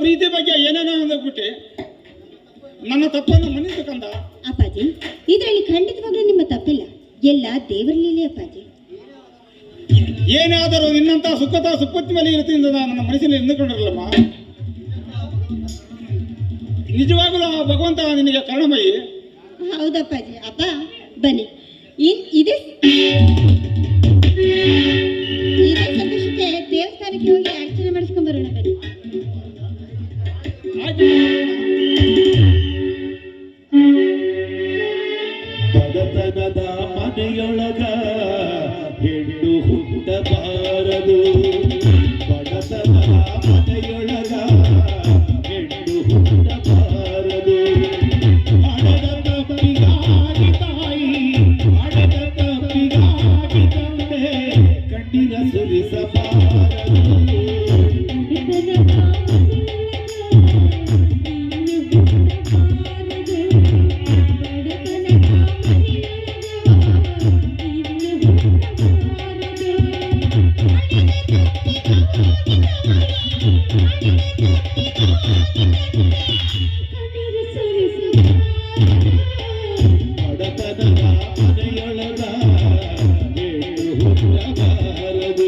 ಪ್ರೀತಿ ಬಗ್ಗೆ ಏನೇನೋ ಅಂದ್ಬಿಟ್ಟು ನನ್ನ ತಪ್ಪನ್ನು ಮನ್ನಿಸು ಕಂದ. ಅಪ್ಪಾಜಿ ಇದರಲ್ಲಿ ಖಂಡಿತವಾಗ್ಲೂ ನಿಮ್ಮ ತಪ್ಪಿಲ್ಲ. ಎಲ್ಲ ದೇವರ ಲೀಲೆ ಅಪ್ಪಾಜಿ. ಏನಾದರೂ ನಿನ್ನಂತ ಸುಖತ ಸುಪತ್ತಿ ಮೇಲೆ ಇರುತ್ತಿಂದ ನನ್ನ ಮನಸ್ಸಿನಲ್ಲಿ ಎಂದುಕೊಂಡಿರಲಮ್ಮ ನಿಜವಾಗಲೂ ಆ ಭಗವಂತ ನಿನಗೆ ಕರ್ಣಮಯಿ? ಹೌದಪ್ಪಾಜಿ. ಅಪ್ಪ ಬನ್ನಿ. ಇನ್ ಇದೆ ಇದೇ ಸಂತೋಷಕ್ಕೆ ದೇವಸ್ಥಾನಕ್ಕೆ ಹೋಗಿ ಅರ್ಚನೆ ಬಡತನದ ಮನೆಯೊಳಗ ಹೆಣ್ಣು ಹುಟ್ಟಬಾರದು. ಬಡತನದ ಮನೆಯೊಳಗ ಹೆಣ್ಣು ಹುಟ್ಟಬಾರದು. ಹಣದ ತಪ್ಪಿಗಾಗಿ ತಾಯಿ ಹಣದ ಕಣ್ಣಿನ ಸುರಿಸಬಾರದು. ಹುಟ್ಟಬಾರದು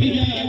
Karun.